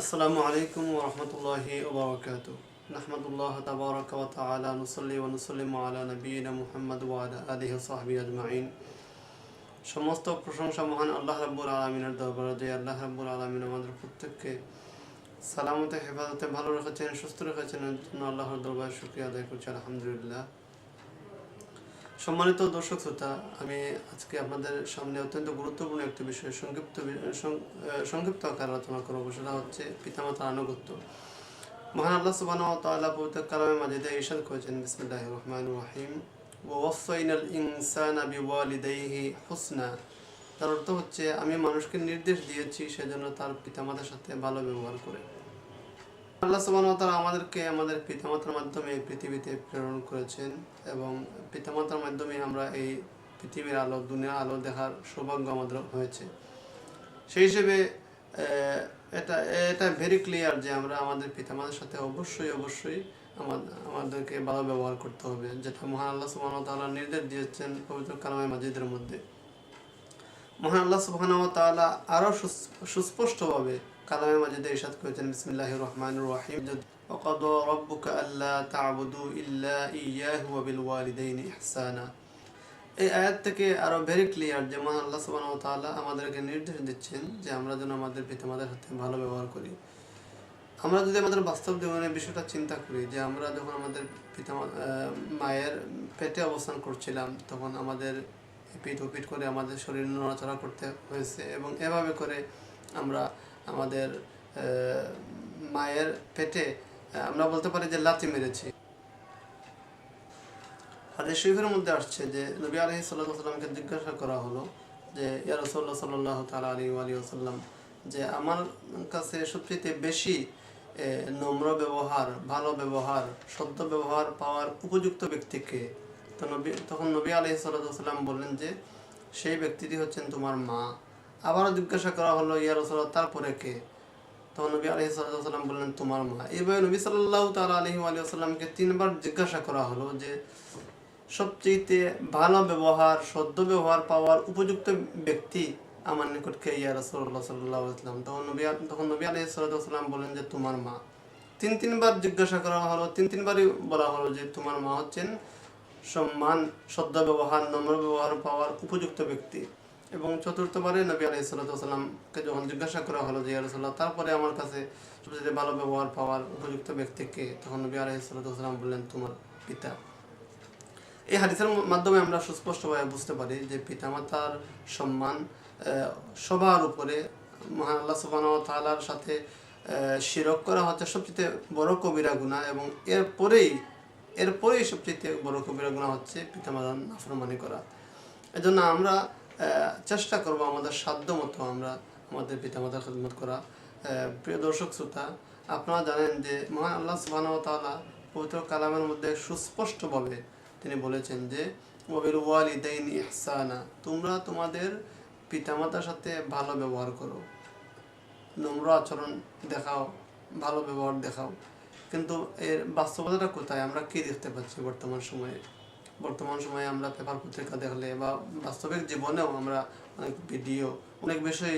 আসসালামু আলাইকুম ওয়া রাহমাতুল্লাহি ওয়া বারাকাতুহু। নাহমাদুল্লাহ তাবারাকা ওয়া তাআলা নুসাল্লি ওয়া নুসাল্লিমু আলা নাবিয়িনা মুহাম্মদ ওয়া আলা সমস্ত প্রশংসা মহান আল্লাহ রাব্বুল আলামিনের দরবারে যে আল্লাহ রাব্বুল আলামিন আমাদের প্রত্যেককে সালামতে, হেফাজতে ভালো রেখেছেন, সুস্থ রেখেছেন জন্য আল্লাহর দরবারে শুকরিয়া আদায় করছি, আলহামদুলিল্লাহ। সম্মানিত দর্শক শ্রোতা, আমি আজকে আপনাদের সামনে অত্যন্ত গুরুত্বপূর্ণ একটি বিষয় সংক্ষিপ্ত সংক্ষিপ্ত আকার আলোচনা করব, সেটা হচ্ছে পিতামাতার আনুগত্য। মহান আল্লাহ তাআলা পবিত্র কালামে মাজিদে ইরশাদ করেছেন, বিসমিল্লাহির রহমানির রহিম। ওয়াসাইনাল ইনসানা বিওয়ালিদাইহি হুসনা। তার অর্থ হচ্ছে, আমি মানুষকে নির্দেশ দিয়েছি সেজন্য তার পিতামাতার সাথে ভালো ব্যবহার করে। আল্লাহ তাআলা আমাদেরকে আমাদের পিতামাতার মাধ্যমে পৃথিবীতে প্রেরণ করেছেন এবং পিতামাতার মাধ্যমে আমরা এই পৃথিবীর আলো, দুনিয়ার আলো দেখার সৌভাগ্য আমাদের হয়েছে। সেই হিসেবে এটা এটা ভেরি ক্লিয়ার যে আমরা আমাদের পিতামাতার সাথে অবশ্যই অবশ্যই আমাদের আমাদেরকে ভালো ব্যবহার করতে হবে, যেটা মহান আল্লাহ তাআলা নির্দেশ দিয়েছেন পবিত্র কালামে মাজিদের মধ্যে। মহান আল্লাহ সুবহানাহু ওয়া তাআলা আরও সুস- সুস্পষ্টভাবে কালামে মাজিদে ইরশাদ করেছেন বিসমিল্লাহির রহমানির রহিম وقضى ربك ألا تعبدوا إلا إياه وبالوالدين إحسانا এই আয়াত থেকে আরো ভেরি ক্লিয়ার যে মহান আল্লাহ সুবহানাহু ওয়া তাআলা আমাদেরকে নির্দেশ দিচ্ছেন যে আমরা যেন আমাদের পিতামাতার সাথে ভালো ব্যবহার করি আমরা যদি আমাদের বাস্তব জীবনের বিষয়টা চিন্তা করি যে আমরা যখন আমাদের পিতা মায়ের পেটে অবস্থান করছিলাম তখন আমাদের পিঠ পিঠ করে আমাদের শরীর নড়াচড়া করতে হয়েছে এবং এভাবে করে আমরা আমাদের মায়ের পেটে আমরা বলতে পারি যে লাথি মেরেছি। হাদিস শরীফের মধ্যে আসছে যে নবী আলহি সাল্লামকে জিজ্ঞাসা করা হলো যে, ইয়া রসল্লাহ সাল্লাহ তালা আলী আলী আসাল্লাম যে আমার কাছে সবচেয়ে বেশি নম্র ব্যবহার, ভালো ব্যবহার, সদ্য ব্যবহার পাওয়ার উপযুক্ত ব্যক্তিকে তো নবী, তখন নবী আলহি সাল্লাম বললেন যে, সেই ব্যক্তিটি হচ্ছেন তোমার মা। আবারও জিজ্ঞাসা করা হলো, ইয়া রসল্লাহ তারপরে কে? তখন নবী আলহি সাল্লাম বললেন, তোমার মা। এইভাবে নবী সাল্লাহ তালা আলহি আলী আসাল্লামকে তিনবার জিজ্ঞাসা করা হলো যে সবচেয়ে ভালো ব্যবহার, সদ্য ব্যবহার পাওয়ার উপযুক্ত ব্যক্তি আমার নিকট কে? ইয়া রসল্লাহ সাল্লাহ ইসলাম তখন নবী তখন নবী আলহি সাল্লাম বলেন যে, তোমার মা। তিন, তিনবার জিজ্ঞাসা করা হলো, তিন, তিনবারই বলা হলো যে, তোমার মা হচ্ছেন সম্মান, সদ্য ব্যবহার, নম্র ব্যবহার পাওয়ার উপযুক্ত ব্যক্তি। এবং চতুর্থবারে নবী আলহি সাল্লামকে যখন জিজ্ঞাসা করা হলো যে রসল্লাহ তারপরে আমার কাছে সবচেয়ে ভালো ব্যবহার পাওয়ার উপযুক্ত ব্যক্তি কে তখন নবী আলহি সাল্লাম বললেন, তোমার পিতা। এই হাদিসের মাধ্যমে আমরা সুস্পষ্টভাবে বুঝতে পারি যে পিতামাতার সম্মান সবার উপরে মহান আল্লাহ সুবহানাহু ওয়া তাআলার সাথে শিরক করা হচ্ছে সবচেয়ে বড় কবিরা গুনাহ এবং এরপরেই এরপরেই সবচেয়ে বড় কবিরা গুনাহ হচ্ছে পিতামাতার নাফরমানি করা। এজন্য আমরা চেষ্টা করব আমাদের সাধ্য মতো আমরা আমাদের পিতামাতার খেদমত করা। প্রিয় দর্শক, শ্রোতা, আপনারা জানেন যে মহান আল্লাহ সুবহানাহু ওয়া তাআলা পবিত্র কালামের মধ্যে সুস্পষ্টভাবে তিনি বলেছেন যে ওবিল ওয়ালিদাইন ইহসানা তোমরা তোমাদের পিতামাতার সাথে ভালো ব্যবহার করো। নম্র আচরণ দেখাও, ভালো ব্যবহার দেখাও। কিন্তু এর বাস্তবতাটা কোথায়? আমরা কি দেখতে পাচ্ছি বর্তমান সময়ে? বর্তমান সময়ে আমরা পেপার পত্রিকা দেখলে বা বাস্তবিক জীবনেও আমরা অনেক ভিডিও, অনেক বিষয়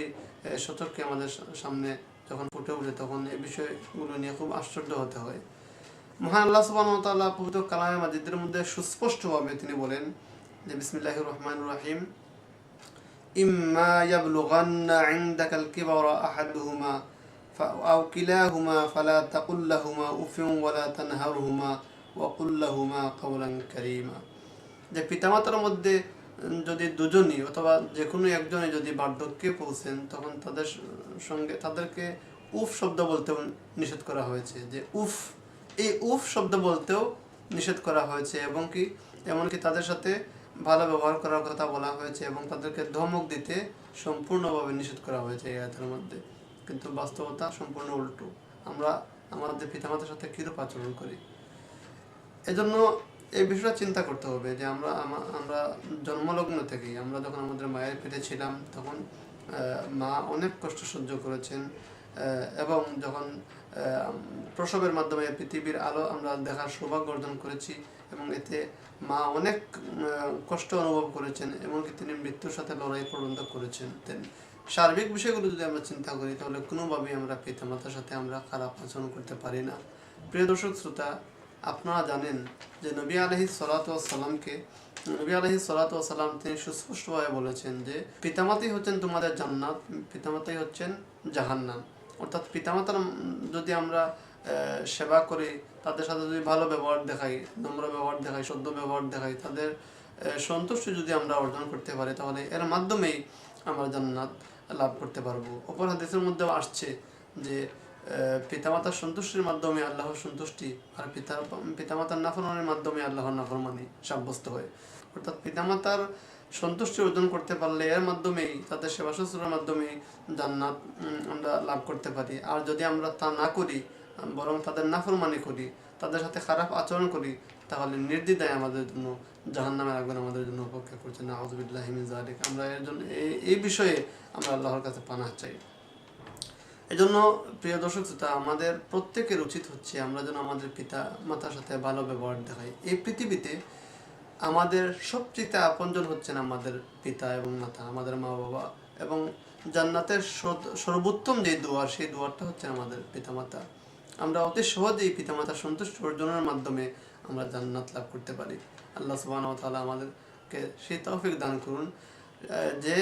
সতর্কে আমাদের সামনে যখন ফুটে ওঠে তখন এই বিষয়গুলো নিয়ে খুব আশ্চর্য হতে হয়। মহান আল্লাহ ওয়া পবিত্র কালামে মাজিদের মধ্যে সুস্পষ্টভাবে তিনি বলেন যে, বিসমিল্লাহির রহমান রাহিম, ইম্মা ইয়াবলুগান্না ইনদাকাল কিবারা আহাদুহুমা আও কিলাহুমা ফালা তাকুল লাহুমা উফিন ওয়ালা তানহারহুমা। ওয়া কুল লাহুমা কাওলান কারীমা। যে পিতামাতার মধ্যে যদি দুজনই অথবা যে কোনো একজনে যদি বার্ধক্যে পৌঁছেন তখন তাদের সঙ্গে, তাদেরকে উফ শব্দ বলতেও নিষেধ করা হয়েছে। যে উফ, এই উফ শব্দ বলতেও নিষেধ করা হয়েছে এবং কি, এমনকি তাদের সাথে ভালো ব্যবহার করার কথা বলা হয়েছে এবং তাদেরকে ধমক দিতে সম্পূর্ণভাবে নিষেধ করা হয়েছে এই আয়াতের মধ্যে। কিন্তু বাস্তবতা সম্পূর্ণ উল্টো। আমরা আমাদের পিতামাতার সাথে কীরূপ আচরণ করি? এজন্য এই বিষয়টা চিন্তা করতে হবে যে আমরা আমরা জন্মলগ্ন থেকেই, আমরা যখন আমাদের মায়ের পেটে ছিলাম, তখন মা অনেক কষ্ট সহ্য করেছেন এবং যখন প্রসবের মাধ্যমে পৃথিবীর আলো আমরা দেখার সৌভাগ্য অর্জন করেছি এবং এতে মা অনেক কষ্ট অনুভব করেছেন, এমনকি তিনি মৃত্যুর সাথে লড়াই পর্যন্ত করেছেন। সার্বিক বিষয়গুলো যদি আমরা চিন্তা করি, তাহলে কোনোভাবেই আমরা পিতামাতার সাথে আমরা খারাপ আচরণ করতে পারি না। প্রিয় দর্শক, শ্রোতা আপনারা জানেন যে নবী আলহি সালাতামকে নবী আলহি সালাতাম তিনি সুস্পষ্টভাবে বলেছেন যে পিতামাতাই হচ্ছেন তোমাদের জান্নাত, পিতামাতাই হচ্ছেন জাহান্নাম। অর্থাৎ পিতামাতার যদি আমরা সেবা করি, তাদের সাথে যদি ভালো ব্যবহার দেখাই, নম্র ব্যবহার দেখাই, সদ্য ব্যবহার দেখাই, তাদের সন্তুষ্টি যদি আমরা অর্জন করতে পারি, তাহলে এর মাধ্যমেই আমরা জান্নাত লাভ করতে পারব। অপর হাদিসের মধ্যেও আসছে যে পিতামাতার সন্তুষ্টির মাধ্যমে আল্লাহর সন্তুষ্টি আর পিতা, পিতামাতার নাফরমানির মাধ্যমে আল্লাহর নাফরমানি সাব্যস্ত হয়। অর্থাৎ পিতামাতার সন্তুষ্টি অর্জন করতে পারলে এর মাধ্যমেই, তাদের সেবা শুশ্রূষার মাধ্যমে জান্নাত আমরা লাভ করতে পারি। আর যদি আমরা তা না করি, বরং তাদের নাফরমানি করি, তাদের সাথে খারাপ আচরণ করি, তাহলে নির্দ্বিধায় আমাদের জন্য, জাহান্নামের আগুন আমাদের জন্য অপেক্ষা করছে। না আউজবিল্লাহ জালিক আমরা এর জন্য এই- বিষয়ে আমরা আল্লাহর কাছে পানাহ চাই। এজন্য, প্রিয় দর্শক শ্রোতা, আমাদের প্রত্যেকের উচিত হচ্ছে আমরা যেন আমাদের পিতা, মাতার সাথে ভালো ব্যবহার দেখাই। এই পৃথিবীতে আমাদের সবচেয়ে আপনজন হচ্ছেন আমাদের পিতা এবং মাতা, আমাদের মা বাবা এবং জান্নাতের সর্বোত্তম যে দুয়ার, সেই দুয়ারটা হচ্ছে আমাদের পিতামাতা। আমরা অতি সহজেই পিতামাতার সন্তুষ্টি অর্জনের মাধ্যমে আমরা জান্নাত লাভ করতে পারি। আল্লাহ সুবাহ তাআলা আমাদেরকে সেই তৌফিক দান করুন। যে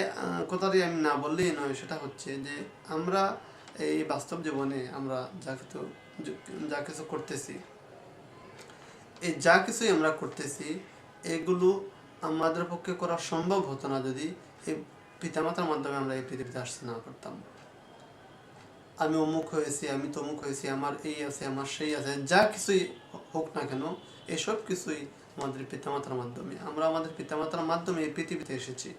কথাটি আমি না বললেই নয়, সেটা হচ্ছে যে আমরা এই বাস্তব জীবনে আমরা যা কিছু যা কিছু করতেছি, এই যা কিছুই আমরা করতেছি, এগুলো আমাদের পক্ষে করা সম্ভব হতো না যদি এই পিতামাতার মাধ্যমে আমরা এই পৃথিবীতে আসতে না করতাম আমি অমুক হয়েছি, আমি তমুক হয়েছি, আমার এই আছে, আমার সেই আছে, যা কিছুই হোক না কেন, এসব কিছুই আমাদের পিতামাতার মাধ্যমে, আমরা আমাদের পিতামাতার মাধ্যমে এই পৃথিবীতে এসেছি।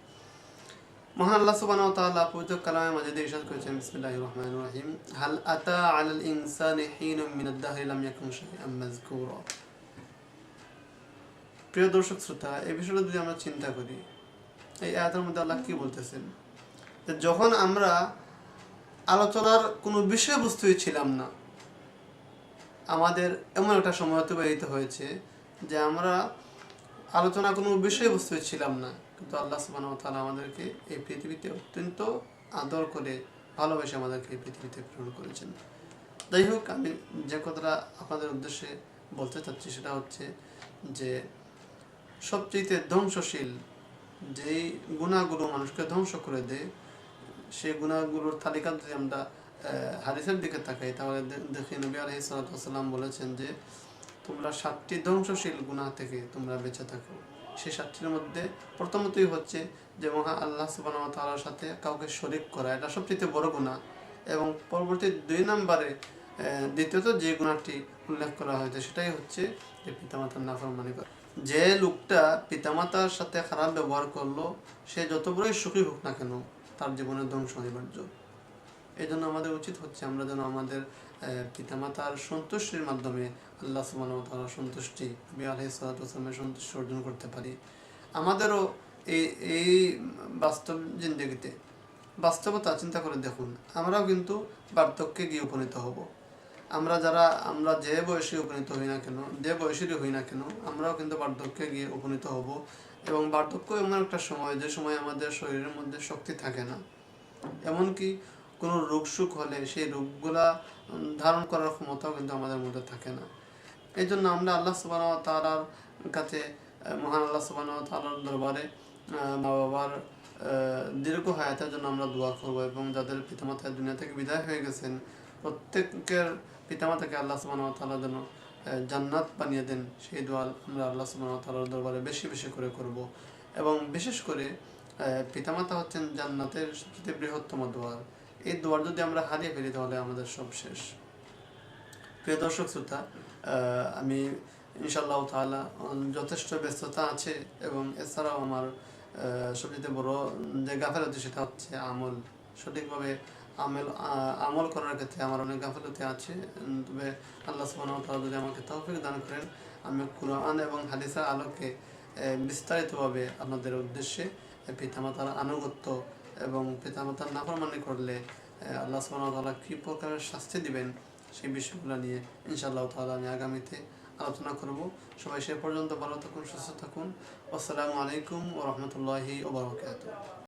মহান আল্লাহ সুবহানাহু ওয়া তাআলা কালামে মাজিদে ইরশাদ করেছেন, বিসমিল্লাহির রহমানির রহিম। হাল আতা আলাল ইনসানি হিনুম মিনাদ লাম ইয়াকুন মাযকুরা। প্রিয় দর্শক শ্রোতা, এই যদি আমরা চিন্তা করি, এই আয়াতের মধ্যে আল্লাহ কি বলতেছেন? যে যখন আমরা আলোচনার কোনো বিষয়বস্তুই ছিলাম না, আমাদের এমন একটা সময় অতিবাহিত হয়েছে যে আমরা আলোচনা কোনো বিষয়বস্তুই ছিলাম না। কিন্তু আল্লাহ সুবহানাহু ওয়া তাআলা আমাদেরকে এই পৃথিবীতে অত্যন্ত আদর করে ভালোবেসে আমাদেরকে এই পৃথিবীতে প্রেরণ করেছেন। যাই হোক, আমি যে কথাটা আপনাদের উদ্দেশ্যে বলতে চাচ্ছি সেটা হচ্ছে যে সবচেয়ে ধ্বংসশীল যেই গুণাগুলো মানুষকে ধ্বংস করে দেয়, সেই গুণাগুলোর তালিকা যদি আমরা হাদিসের দিকে তাকাই, তাহলে দেখি নবী আলহি সাল্লাম বলেছেন যে, তোমরা সাতটি ধ্বংসশীল গুণা থেকে তোমরা বেঁচে থাকো। সেই সাতটির মধ্যে প্রথমতই হচ্ছে যে মহা আল্লাহ সুবাহ তালার সাথে কাউকে শরিক করা। এটা সবচেয়ে বড় গুণা এবং পরবর্তী দুই নম্বরে দ্বিতীয়ত যে গুণাটি উল্লেখ করা হয়েছে, সেটাই হচ্ছে যে পিতামাতার নাফরমানি করা যে লোকটা পিতামাতার সাথে খারাপ ব্যবহার করল, সে যত বড়ই সুখী হোক না কেন, তার জীবনের ধ্বংস অনিবার্য এই জন্য আমাদের উচিত হচ্ছে আমরা যেন আমাদের পিতামাতার সন্তুষ্টির মাধ্যমে আল্লাহ সুবাহতালার সন্তুষ্টি, নবী আলহি সালাতামের সন্তুষ্টি অর্জন করতে পারি। আমাদেরও এই এই বাস্তব জিন্দগিতে বাস্তবতা চিন্তা করে দেখুন, আমরাও কিন্তু বার্ধক্যে গিয়ে উপনীত হব। আমরা যারা, আমরা যে বয়সে উপনীত হই না কেন, যে বয়সেরই হই না কেন, আমরাও কিন্তু বার্ধক্যে গিয়ে উপনীত হব। এবং বার্ধক্য এমন একটা সময়, যে সময় আমাদের শরীরের মধ্যে শক্তি থাকে না। এমনকি কোনো রোগ সুখ হলে সেই রোগগুলা ধারণ করার ক্ষমতাও কিন্তু আমাদের মধ্যে থাকে না। এই জন্য আমরা আল্লাহ সুবাহ তালার কাছে মহান আল্লাহ সুবাহ তালার দরবারে মা বাবার দীর্ঘ হায়াতের জন্য আমরা দোয়া করব এবং যাদের পিতামাতা দুনিয়া থেকে বিদায় হয়ে গেছেন, প্রত্যেকের পিতামাতাকে আল্লাহ সুবাহ তালা যেন জান্নাত বানিয়ে দেন, সেই দোয়া আমরা আল্লাহ সুবাহ তালার দরবারে বেশি বেশি করে করব। এবং বিশেষ করে পিতামাতা হচ্ছেন জান্নাতের সবচেয়ে বৃহত্তম দোয়ার। এই দোয়ার যদি আমরা হারিয়ে ফেলি তাহলে আমাদের সব শেষ। প্রিয় দর্শক শ্রোতা আমি ইনশাল্লাহ উম, যথেষ্ট ব্যস্ততা আছে এবং এছাড়াও আমার সবচেয়ে বড় যে গাফেলতি সেটা হচ্ছে আমল। সঠিকভাবে আমল আমল করার ক্ষেত্রে আমার অনেক গাফেলতি আছে। তবে আল্লাহ সুবহানাহু ওয়া তাআলা যদি আমাকে তৌফিক দান করেন আমি কোরআন এবং হাদিসের আলোকে বিস্তারিতভাবে আপনাদের উদ্দেশ্যে পিতামাতার আনুগত্য এবং পিতামাতার নাফরমানি করলে আল্লাহ সুবাহতালা কী প্রকারের শাস্তি দিবেন সেই বিষয়গুলো নিয়ে ইনশাআল্লাহ তাহলে আমি আগামীতে আলোচনা করব। সবাই সে পর্যন্ত ভালো থাকুন, সুস্থ থাকুন। আসসালামু আলাইকুম ও রহমতুল্লাহি ওয়া বারাকাতুহু।